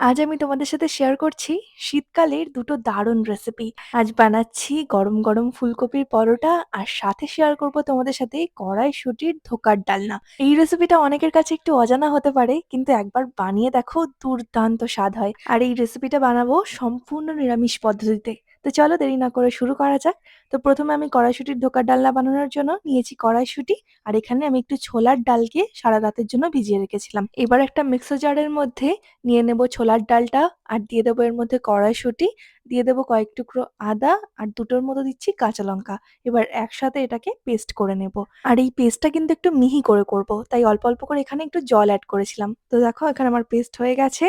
আজ আমি তোমাদের সাথে শেয়ার করছি শীতকালের দুটো দারুণ রেসিপি আজ বানাচ্ছি গরম গরম ফুলকপির পরোটা আর সাথে শেয়ার করব তোমাদের সাথে কড়াইশুঁটির ধোকার ডালনা। এই রেসিপিটা অনেকের কাছে একটু অজানা হতে পারে, কিন্তু একবার বানিয়ে দেখো দুর্দান্ত স্বাদ হয়। আর এই রেসিপিটা বানাবো সম্পূর্ণ নিরামিষ পদ্ধতিতে। তো চলো দেরি না করে শুরু করা যাক। তো প্রথমে আমি কড়াইশুঁটির ধোকার ডালনা বানানোর জন্য নিয়েছি কড়াইশুঁটি। আর এখানে আমি একটু ছোলার ডালকে সারা রাতের জন্য ভিজিয়ে রেখেছিলাম। এবার একটা মিক্সার জারের মধ্যে নিয়ে নেব ছোলার ডালটা আর দিয়ে দেবো এর মধ্যে কড়াইশুঁটি। দিয়ে দেবো কয়েক টুকরো আদা আর দুটোর মতো দিচ্ছি কাঁচা লঙ্কা। এবার একসাথে এটাকে পেস্ট করে নেব। আর এই পেস্টটা কিন্তু একটু মিহি করে করব, তাই অল্প অল্প করে এখানে একটু জল অ্যাড করেছিলাম। তো দেখো এখানে আমার পেস্ট হয়ে গেছে।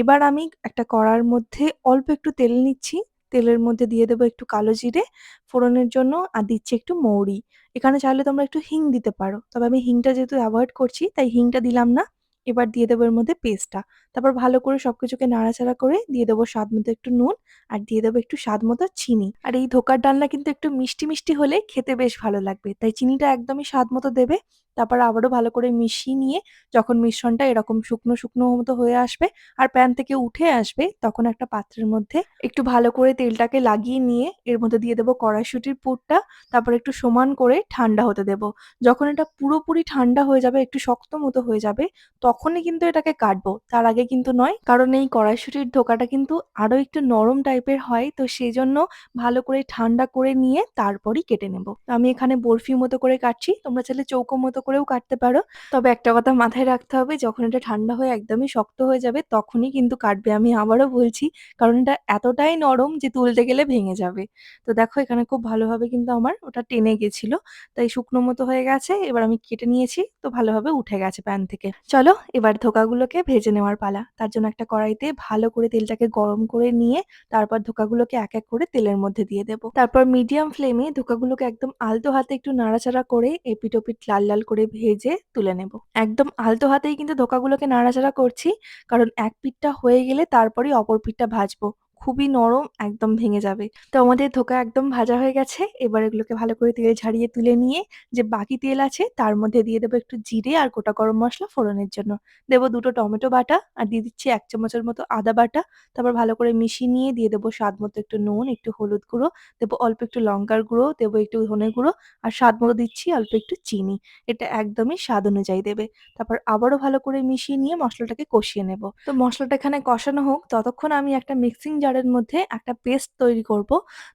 এবার আমি একটা কড়ার মধ্যে অল্প একটু তেল নিচ্ছি। তেলের মধ্যে দিয়ে দেবো একটু কালো জিরে, ফোড়নের জন্য, আর দিচ্ছি একটু মৌরি। এখানে চাইলে তোমরা একটু হিং দিতে পারো। তবে আমি হিংটা যেহেতু অ্যাভয়েড করছি, তাই হিংটা দিলাম না। এবার দিয়ে দেবো এর মধ্যে পেস্টটা। তারপর ভালো করে সবকিছুকে নাড়াচাড়া করে দিয়ে দেবো স্বাদ মতো একটু নুন আর দিয়ে দেবো একটু স্বাদ মতো চিনি। আর এই ধোকার ডালনা কিন্তু একটু মিষ্টি মিষ্টি হলে খেতে বেশ ভালো লাগবে, তাই চিনিটা একদমই স্বাদ মতো দেবে। তারপর আবারও ভালো করে মিশিয়ে নিয়ে যখন মিশ্রণটা এরকম শুকনো শুকনো মতো হয়ে আসবে আর প্যান থেকে উঠে আসবে, তখন একটা পাত্রের মধ্যে একটু ভালো করে তেলটাকে লাগিয়ে নিয়ে এর মধ্যে দিয়ে দেবো কড়াইশুটির পুরটা, তারপর একটু সমান করে ঠান্ডা হতে দেব। যখন এটা পুরোপুরি ঠান্ডা হয়ে যাবে, একটু শক্ত মতো হয়ে যাবে, তখনই কিন্তু এটাকে কাটবো। তার আগে কিন্তু নয়। কারণ এই কড়াইশুটির ধোকাটা কিন্তু আরও একটু নরম টাইপের হয়। তো সেই জন্য ভালো করে ঠান্ডা করে নিয়ে তারপরই কেটে নেব। আমি এখানে বরফি মতো করে কাটছি। তোমরা চাইলে চৌকো মতো করেও কাটতে পারো। তবে একটা কথা মাথায় রাখতে হবে, যখন এটা ঠান্ডা হয়ে একদমই শক্ত হয়ে যাবে, তখনই কিন্তু কাটবে। আমি আবারও বলছি, কারণ এটা এতটাই নরম যে তুলতে গেলে ভেঙে যাবে। তো দেখো, এখানে খুব ভালোভাবে কিন্তু আমার ওটা টেনে গেছিল। তাই শুকনো মতো হয়ে গেছে। এবার আমি কেটে নিয়েছি। তো ভালোভাবে উঠে গেছে প্যান থেকে। চলো, এবার ধোকাগুলোকে ভেজে নেওয়ার পালা। তার জন্য একটা কড়াইতে ভালো করে তেলটাকে গরম করে নিয়ে তারপর ধোকাগুলোকে এক এক করে তেলের মধ্যে দিয়ে দেব। তারপর মিডিয়াম ফ্লেমে ধোকাগুলোকে একদম আলতো হাতে একটু নাড়াচাড়া করে এপিটোপিট লাল লাল করে ভেজে তুলে নেব। একদম আলতো হাতেই কিন্তু ধোকাগুলোকে নাড়াচাড়া করছি, কারণ এক পিঠটা হয়ে গেলে তারপরেই অপর পিঠটা ভাজবো। খুবই নরম, একদম ভেঙে যাবে। তো আমাদের ধোকা একদম ভাজা হয়ে গেছে। এবার এগুলোকে ভালো করে তেল ঝাড়িয়ে তুলে নিয়ে যে বাকি তেল আছে তার মধ্যে দিয়ে দেবো একটু জিরে আর গোটা গরম মশলা ফোড়নের জন্য। দেবো দুটো টমেটো বাটা আর দিয়ে দিচ্ছি এক চামচের মতো আদা বাটা। তারপর ভালো করে মিশিয়ে নিয়ে দিয়ে দেবো স্বাদ মতো একটু নুন, একটু হলুদ গুঁড়ো, দেবো অল্প একটু লঙ্কার গুঁড়ো, দেবো একটু ধনে গুঁড়ো আর স্বাদ মতো দিচ্ছি অল্প একটু চিনি। এটা একদমই স্বাদ অনুযায়ী দেবে। তারপর আবারও ভালো করে মিশিয়ে নিয়ে মশলাটাকে কষিয়ে নেব। তো মশলাটা এখানে কষানো হোক, ততক্ষণ আমি একটা মিক্সিং জারের মধ্যে একটা পেস্ট তৈরি করব।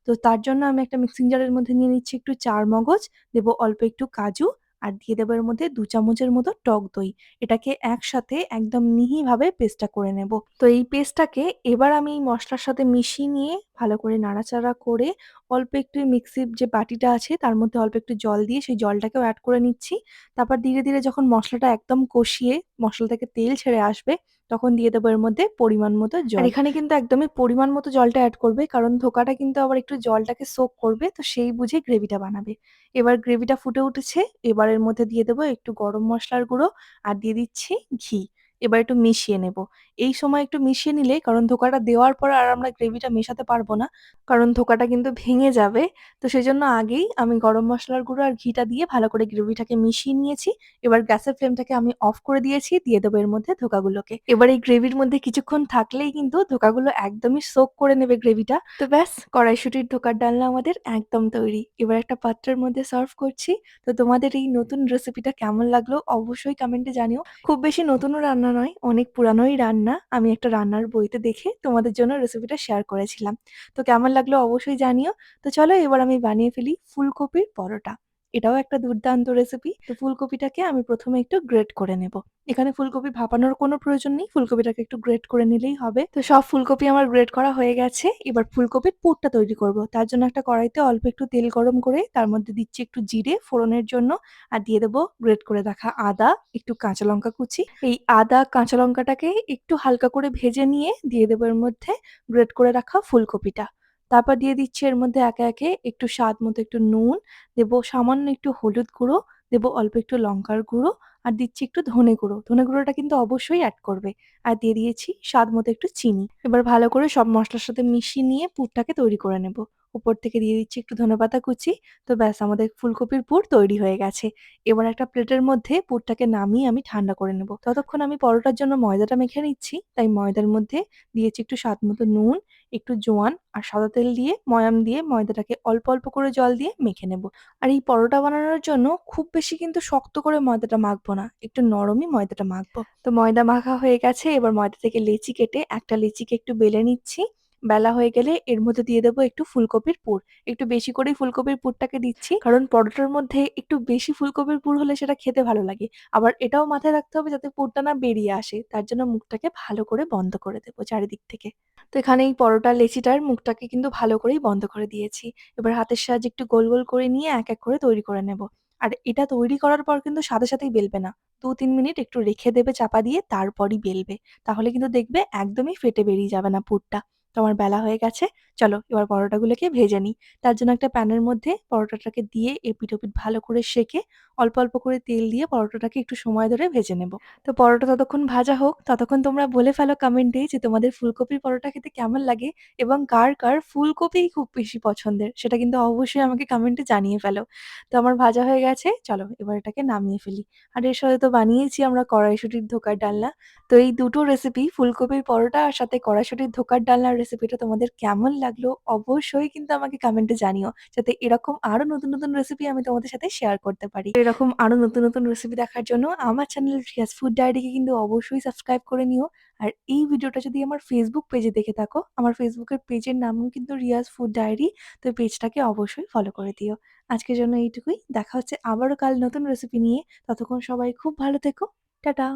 তো তার জন্য আমি একটা মিক্সিং জারের মধ্যে নিয়ে নিচ্ছি একটু চার মগজ, দেবো অল্প একটু কাজু আর দিয়ে দেবো এর মধ্যে দু চামচের মতো টক দই। এটাকে একসাথে একদম মিহিভাবে পেস্টটা করে নেব। তো এই পেস্টটাকে এবার আমি এই মশলার সাথে মিশিয়ে নিয়ে ভালো করে নাড়াচাড়া করে অল্প একটু মিক্সির যে বাটিটা আছে তার মধ্যে অল্প একটু জল দিয়ে সেই জলটাকেও অ্যাড করে নিচ্ছি। তারপর ধীরে ধীরে যখন মশলাটা একদম কষিয়ে মশলা থেকে তেল ছেড়ে আসবে তখন দিয়ে দেবো এর মধ্যে পরিমাণ মতো জল। আর এখানে কিন্তু একদমই পরিমাণ মতো জলটা অ্যাড করবে কারণ ধোকাটা কিন্তু আবার একটু জলটাকে সোক করবে তো সেই বুঝে গ্রেভিটা বানাবে। এবার গ্রেভিটা ফুটে উঠেছে এবার এর মধ্যে দিয়ে দেবো একটু গরম মশলার গুঁড়ো আর দিয়ে দিচ্ছি ঘি। এবার একটু মিশিয়ে নেব। এই সময় একটু মিশিয়ে নিলে কারণ ধোকাটা দেওয়ার পর আর আমরা গ্রেভিটা মেশাতে পারব না, কারণ ধোকাটা কিন্তু ভেঙে যাবে। তো সেজন্য আগেই আমি গরম মশলার গুঁড়ো আর ঘিটা দিয়ে ভালো করে গ্রেভিটাকে মিশিয়ে নিয়েছি। এবার গ্যাসের ফ্লেমটাকে আমি অফ করে দিয়েছি, দিয়ে দেবো এর মধ্যে ধোকাগুলোকে। এবার এই গ্রেভির মধ্যে কিছুক্ষণ থাকলেই কিন্তু ধোকাগুলো একদমই সোক করে নেবে গ্রেভিটা। তো ব্যাস, কড়াইশুটির ধোকার ডালনা আমাদের একদম তৈরি। এবার একটা পাত্রের মধ্যে সার্ভ করছি। তো তোমাদের এই নতুন রেসিপিটা কেমন লাগল অবশ্যই কমেন্টে জানিও। খুব বেশি নতুনও রান্না নয়, অনেক পুরানোই রান্না আমি একটা রান্নার বইতে দেখে তোমাদের জন্য রেসিপিটা শেয়ার করেছিলাম। তো কেমন লাগল অবশ্যই জানিও। তো চলো এবার আমি বানিয়ে ফেলি ফুলকপির পরোটা। এটাও একটা দুর্দান্ত রেসিপি তো ফুলকপিটাকে আমি প্রথমে একটু গ্রেট করে নেব। এখানে ফুলকপি ভাপানোর কোনো প্রয়োজন নেই। ফুলকপিটাকে একটু গ্রেট করে নিলেই হবে। তো সব ফুলকপি আমার গ্রেট করা হয়ে গেছে। এবার ফুলকপির পুরটা তৈরি করব। তার জন্য একটা কড়াইতে অল্প একটু তেল গরম করে তার মধ্যে দিচ্ছি একটু জিরে ফোড়নের জন্য আর দিয়ে দেবো গ্রেট করে রাখা আদা, একটু কাঁচা লঙ্কা কুচি। এই আদা, কাঁচা লঙ্কাটাকে একটু হালকা করে ভেজে নিয়ে দিয়ে দেবো এর মধ্যে গ্রেট করে রাখা ফুলকপিটা। তারপর দিয়ে দিচ্ছি এর মধ্যে একে একে একটু স্বাদ মতো একটু নুন, দেব সামান্য একটু হলুদ গুঁড়ো, দেবো অল্প একটু লঙ্কার গুঁড়ো আর দিচ্ছি একটু ধনে গুঁড়ো। ধনে গুঁড়োটা কিন্তু অবশ্যই অ্যাড করবে। আর দিয়ে দিয়েছি স্বাদ মতো একটু চিনি। এবার ভালো করে সব মশলার সাথে মিশিয়ে নিয়ে পুরটাকে তৈরি করে নেব। উপর থেকে দিয়ে দিচ্ছি একটু ধনেপাতা কুচি। তো ব্যাস, আমাদের ফুলকপির পুর তৈরি হয়ে গেছে। এবার একটা প্লেটের মধ্যে পুরটাকে নামিয়ে আমি ঠান্ডা করে নেব। ততক্ষণ আমি পরোটার জন্য ময়দাটা মেখে নিচ্ছি। তাই ময়দার মধ্যে দিয়েছি একটু স্বাদ মতো নুন, একটু জোয়ান আর সাদা তেল দিয়ে, ময়াম দিয়ে ময়দাটাকে অল্প অল্প করে জল দিয়ে মেখে নেব। আর এই পরোটা বানানোর জন্য খুব বেশি কিন্তু শক্ত করে ময়দাটা মাখবো না। একটু নরমই ময়দাটা মাখবো। তো ময়দা মাখা হয়ে গেছে। এবার ময়দা থেকে লেচি কেটে একটা লেচিকে একটু বেলে নিচ্ছি। বেলা হয়ে গেলে এর মধ্যে দিয়ে দেবো একটু ফুলকপির পুর। একটু বেশি করেই ফুলকপির পুরটাকে দিচ্ছি, কারণ পরোটার মধ্যে একটু বেশি ফুলকপির পুর হলে সেটা খেতে ভালো লাগে। আবার এটাও মাথায় রাখতে হবে যাতে পুরটা না বেরিয়ে আসে, তার জন্য মুখটাকে ভালো করে বন্ধ করে দেবো চারিদিক থেকে। তো এখানে এই পরোটা লেচিটার মুখটাকে কিন্তু ভালো করেই বন্ধ করে দিয়েছি। এবার হাতের সাহায্যে একটু গোল গোল করে নিয়ে এক এক করে তৈরি করে নেব। আর এটা তৈরি করার পর কিন্তু সাথে সাথেই বেলবে না। দু তিন মিনিট একটু রেখে দেবে, চাপা দিয়ে তারপরই বেলবে। তাহলে কিন্তু দেখবে একদমই ফেটে বেরিয়ে যাবে না পুরটা। তো আমার বেলা হয়ে গেছে, চলো এবার পরোটাগুলোকে ভেজে নিই। তার জন্য একটা প্যানের মধ্যে পরোটাটাকে দিয়ে এপিট ওপিট ভালো করে সেঁকে অল্প অল্প করে তেল দিয়ে পরোটাটাকে একটু সময় ধরে ভেজে নেব। তো পরোটা ততক্ষণ ভাজা হোক, ততক্ষণ তোমরা বলে ফেলো কমেন্টে যে তোমাদের ফুলকপির পরোটা খেতে কেমন লাগে এবং কার কার ফুলকপিই খুব বেশি পছন্দের, সেটা কিন্তু অবশ্যই আমাকে কমেন্টে জানিয়ে ফেলো। তো আমার ভাজা হয়ে গেছে, চলো এবার এটাকে নামিয়ে ফেলি। আর এর সাথে তো বানিয়েছি আমরা কড়াইশুটির ধোকার ডালনা। তো এই দুটো রেসিপি ফুলকপির পরোটা আর সাথে কড়াইশুটির ধোকার ডালনার রেসিপিটা তোমাদের কেমন লাগল অবশ্যই কিন্তু আমাকে কমেন্টে জানিও, যাতে এরকম আরও নতুন নতুন রেসিপি আমি তোমাদের সাথে শেয়ার করতে পারি। এরকম আরও নতুন নতুন রেসিপি দেখার জন্য আমার চ্যানেল রিয়াজ ফুড ডায়েরিকে কিন্তু অবশ্যই সাবস্ক্রাইব করে নিও। আর এই ভিডিওটা যদি আমার ফেসবুক পেজে দেখে থাকো, আমার ফেসবুকের পেজের নাম কিন্তু রিয়াজ ফুড ডায়েরি তো পেজটাকে অবশ্যই ফলো করে দিও। আজকের জন্য এইটুকুই, দেখা হচ্ছে আবারও কাল নতুন রেসিপি নিয়ে। ততক্ষণ সবাই খুব ভালো থেকো। টাটা!